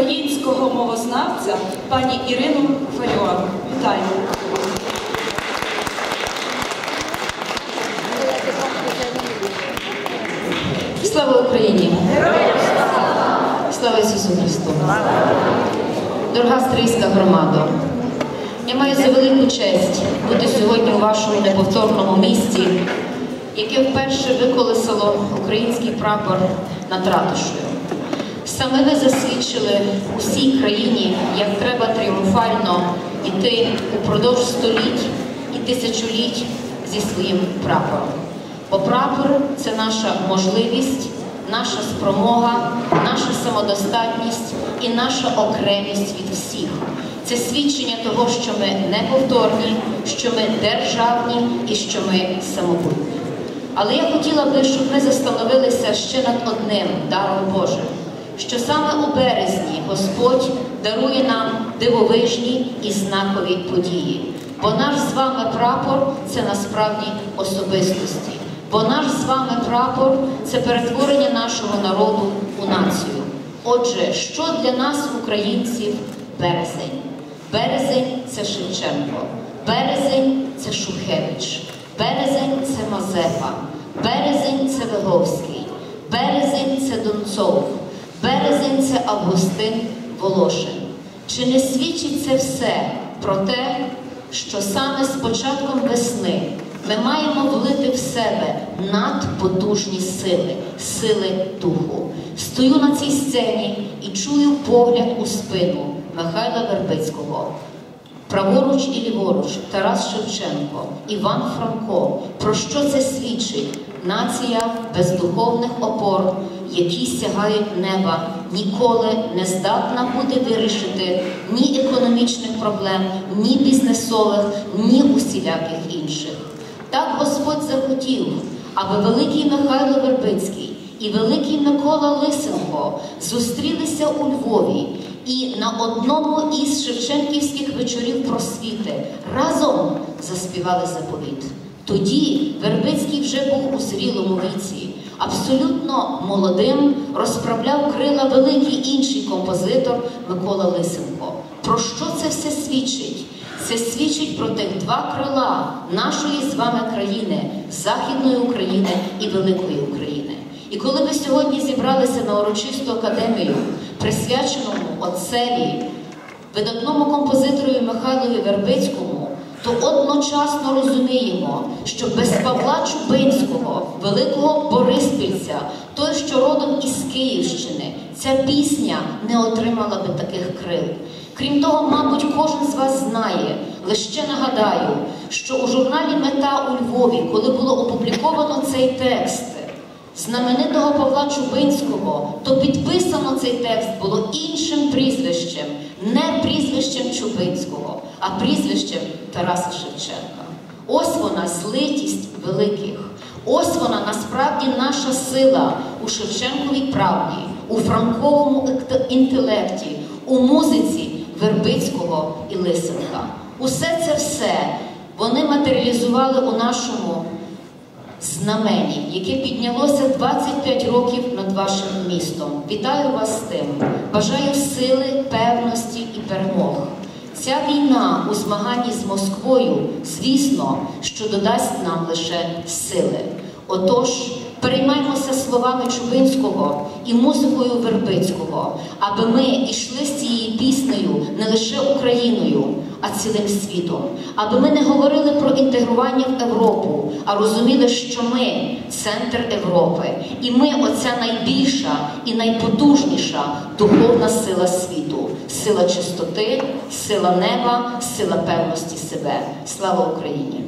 українського мовознавця пані Ірину Фаріон. Вітаю! Слава Україні! Слава Ісусу Христу! Дорога стрийська громада! Я маю за велику честь бути сьогодні у вашому неповторному місті, яке вперше виколесало український прапор над ратушею. Саме ви засвідчили усій країні, як треба тріумфально йти упродовж століть і тисячоліть зі своїм прапором. Бо прапор це наша можливість, наша спромога, наша самодостатність і наша окремість від всіх. Це свідчення того, що ми неповторні, що ми державні і що ми самобутні. Але я хотіла би, щоб ми застановилися ще над одним даром Божим, що саме у березні Господь дарує нам дивовижні і знакові події. Бо наш з вами прапор це насправді особистості. Бо наш з вами прапор це перетворення нашого народу у націю. Отже, що для нас, українців, березень? Березень це Шевченко, березень це Шухевич, березень це Мазепа, березень це Виговський, березень це Донцов, березень це Августин Волошин. Чи не свідчить це все про те, що саме з початком весни ми маємо влити в себе надпотужні сили, сили духу? Стою на цій сцені і чую погляд у спину Михайла Вербицького. Праворуч і ліворуч Тарас Шевченко, Іван Франко. Про що це свідчить? Нація без духовних опор, які сягають неба, ніколи не здатна буде вирішити ні економічних проблем, ні бізнесових, ні усіляких інших. Так Господь захотів, аби великий Михайло Вербицький і великий Микола Лисенко зустрілися у Львові і на одному із Шевченківських вечорів просвіти разом заспівали заповіт. Тоді Вербицький вже був у зрілому віці, абсолютно молодим розправляв крила великий інший композитор Микола Лисенко. Про що це все свідчить? Це свідчить про тих два крила нашої з вами країни, Західної України і Великої України. І коли ви сьогодні зібралися на урочисту академію, присвяченому отцеві, видатному композиторові Михайлові Вербицькому, то одночасно розуміємо, що без Павла Чубинського, великого Бориспільця, той, що родом із Київщини, ця пісня не отримала би таких крил. Крім того, мабуть, кожен з вас знає, лише нагадаю, що у журналі Мета у Львові, коли було опубліковано цей текст знаменитого Павла Чубинського, то підписано цей текст було іншим прізвищем, не прізвищем Чубинського, а прізвищем Тараса Шевченка. Ось вона злитість великих. Ось вона насправді наша сила у Шевченковій правді, у франковому інтелекті, у музиці Вербицького і Лисенка. Усе це все вони матеріалізували у нашому знамені, яке піднялося 25 років над вашим містом. Вітаю вас з тим. Бажаю сили, певності і перемог. Ця війна у змаганні з Москвою, звісно, що додасть нам лише сили. Отож, переймаймося словами Чубинського і музикою Вербицького, аби ми йшли з цією піснею не лише Україною, а цілим світом, аби ми не говорили про інтегрування в Європу, а розуміли, що ми центр Європи, і ми оця найбільша і найпотужніша духовна сила світу, сила чистоти, сила неба, сила певності себе. Слава Україні!